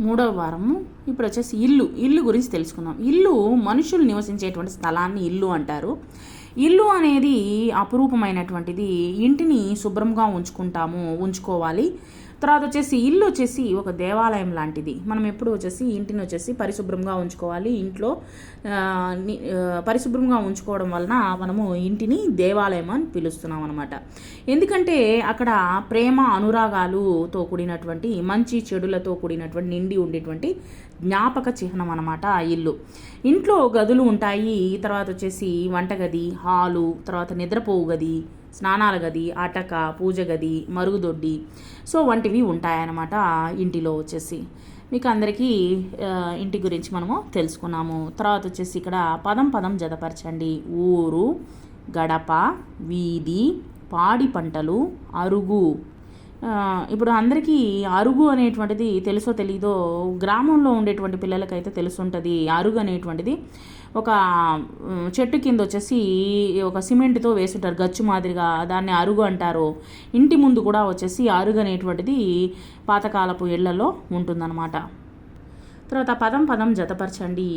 మూడవ వారము. ఇప్పుడు వచ్చేసి ఇల్లు ఇల్లు గురించి తెలుసుకుందాం. ఇల్లు మనుషులు నివసించేటువంటి స్థలాన్ని ఇల్లు అంటారు. ఇల్లు అనేది అపురూపమైనటువంటిది. ఇంటిని శుభ్రంగా ఉంచుకుంటాము ఉంచుకోవాలి. తర్వాత వచ్చేసి ఇల్లు వచ్చేసి ఒక దేవాలయం లాంటిది. మనం ఎప్పుడు వచ్చేసి ఇంటిని వచ్చేసి పరిశుభ్రంగా ఉంచుకోవాలి. ఇంట్లో పరిశుభ్రంగా ఉంచుకోవడం వలన మనము ఇంటిని దేవాలయం అని పిలుస్తున్నాం అనమాట ఎందుకంటే అక్కడ ప్రేమ అనురాగాలుతో కూడినటువంటి మంచి చెడులతో కూడినటువంటి నిండి ఉండేటువంటి జ్ఞాపక చిహ్నం అనమాట ఆ ఇల్లు. ఇంట్లో గదులు ఉంటాయి. తర్వాత వచ్చేసి వంటగది హాలు తర్వాత నిద్రపోవు గది స్నానాల గది అటక పూజ గది మరుగుదొడ్డి సో వంటివి ఉంటాయన్నమాట ఇంటిలో వచ్చేసి. మీకు అందరికీ ఇంటి గురించి మనము తెలుసుకున్నాము. తర్వాత వచ్చేసి ఇక్కడ పదం పదం జతపరచండి. ఊరు గడప వీధి పాడి పంటలు అరుగు. ఇప్పుడు అందరికీ అరుగు అనేటువంటిది తెలుసో తెలీదో గ్రామంలో ఉండేటువంటి పిల్లలకైతే తెలుసుంటుంది. అరుగు అనేటువంటిది ఒక చెట్టు కింద వచ్చేసి ఒక సిమెంట్తో వేసుంటారు గచ్చు మాదిరిగా దాన్ని అరుగు అంటారు. ఇంటి ముందు కూడా వచ్చేసి అరుగు అనేటువంటిది పాతకాలపు ఇళ్ళలో ఉంటుందన్నమాట. తర్వాత పదం పదం జతపరచండి.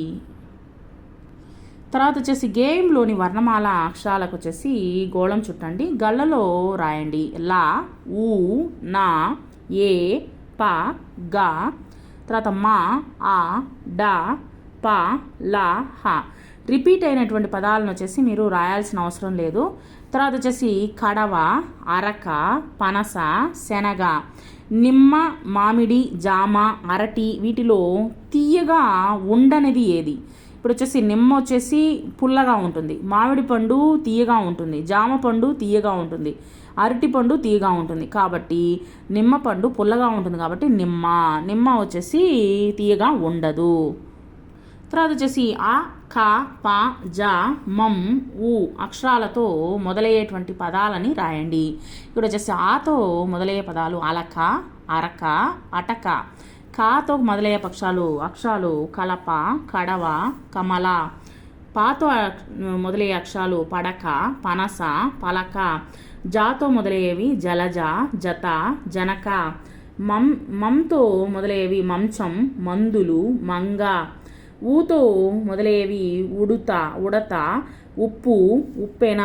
తర్వాత వచ్చేసి గేమ్లోని వర్ణమాల అక్షరాలకు వచ్చేసి గోళం చుట్టండి గళ్ళలో రాయండి. లా ఊ నా ఏ ప గ. తర్వాత మా ఆ డా ప లా హ. రిపీట్ అయినటువంటి పదాలను వచ్చేసి మీరు రాయాల్సిన అవసరం లేదు. తర్వాత వచ్చేసి కడవ అరక పనస శనగ. నిమ్మ మామిడి జామ అరటి వీటిలో తీయగా ఉండనిది ఏది? ఇప్పుడు వచ్చేసి నిమ్మ వచ్చేసి పుల్లగా ఉంటుంది. మామిడి పండు తీయగా ఉంటుంది. జామ పండు తీయగా ఉంటుంది. అరటి పండు తీయగా ఉంటుంది. కాబట్టి నిమ్మ పండు పుల్లగా ఉంటుంది కాబట్టి నిమ్మ. నిమ్మ వచ్చేసి తీయగా ఉండదు. తర్వాత వచ్చేసి ఆ క ప జ మం ఉ అక్షరాలతో మొదలయ్యేటువంటి పదాలని రాయండి. ఇక్కడ వచ్చేసి ఆతో మొదలయ్యే పదాలు అలక అరక అటక. కాతో మొదలయ్యే పక్షాలు అక్షరాలు కలప కడవ కమల. పాతో మొదలయ్యే అక్షరాలు పడక పనస పలక. జాతో మొదలయ్యేవి జలజ జత జనక. మం మంతో మొదలయ్యేవి మంచం మందులు మంగ. ఊతో మొదలయ్యేవి ఉడుత ఉడత ఉప్పు ఉప్పెన?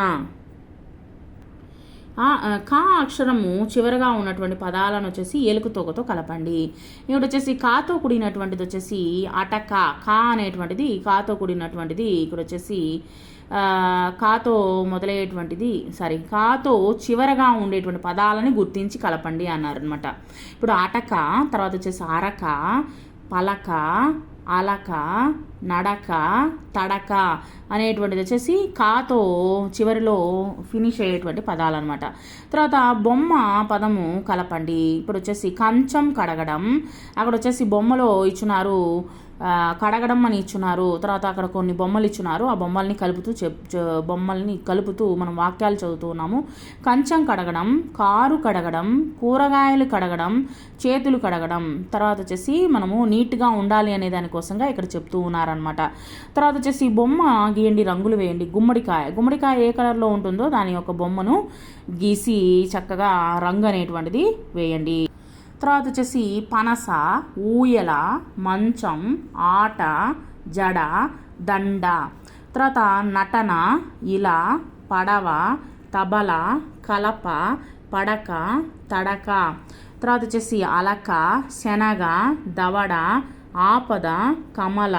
కా అక్షరము చివరగా ఉన్నటువంటి పదాలను వచ్చేసి ఏలుకు తోకతో కలపండి. ఇక్కడ వచ్చేసి కాతో కూడినటువంటిది వచ్చేసి అటక కా అనేటువంటిది కాతో కూడినటువంటిది ఇక్కడ వచ్చేసి కాతో మొదలయ్యేటువంటిది సారీ కాతో చివరగా ఉండేటువంటి పదాలని గుర్తించి కలపండి అన్నారు అనమాట ఇప్పుడు అటక తర్వాత వచ్చేసి అరక పలక అలక నడక తడక అనేటువంటిది వచ్చేసి కాతో చివరిలో ఫినిష్ అయ్యేటువంటి పదాలు అనమాట తర్వాత బొమ్మ పదము కలపండి. ఇప్పుడు వచ్చేసి కంచం కడగడం. అక్కడ వచ్చేసి బొమ్మలో ఇచ్చినారు కడగడం అని ఇచ్చున్నారు తర్వాత అక్కడ కొన్ని బొమ్మలు ఇచ్చున్నారు. ఆ బొమ్మల్ని కలుపుతూ చెప్ బొమ్మల్ని కలుపుతూ మనం వాక్యాలు చదువుతూ ఉన్నాము. కంచం కడగడం కారు కడగడం కూరగాయలు కడగడం చేతులు కడగడం తర్వాత వచ్చేసి మనము నీట్గా ఉండాలి అనే దానికోసంగా ఇక్కడ చెప్తూ ఉన్నారనమాట తర్వాత వచ్చేసి బొమ్మ గీయండి రంగులు వేయండి గుమ్మడికాయ. గుమ్మడికాయ ఏ కలర్లో ఉంటుందో దాని యొక్క బొమ్మను గీసి చక్కగా రంగు అనేటువంటిది వేయండి. తర్వాత వచ్చేసి పనస ఊయల మంచం ఆట జడ దండ. తర్వాత నటన ఇలా పడవ తబల కలప పడక తడక. తర్వాత వచ్చేసి అలక శనగ దవడ ఆపద కమల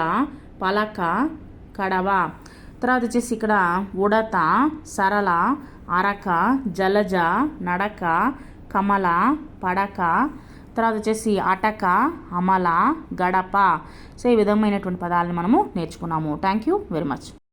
పలక కడవ. తర్వాత వచ్చేసి ఇక్కడ ఉడత సరళ అరక జలజ నడక కమల పడక. తర్వాత వచ్చేసి అటక అమల గడప. సో ఈ విధమైనటువంటి పదాలను మనము నేర్చుకున్నాము. Thank you very much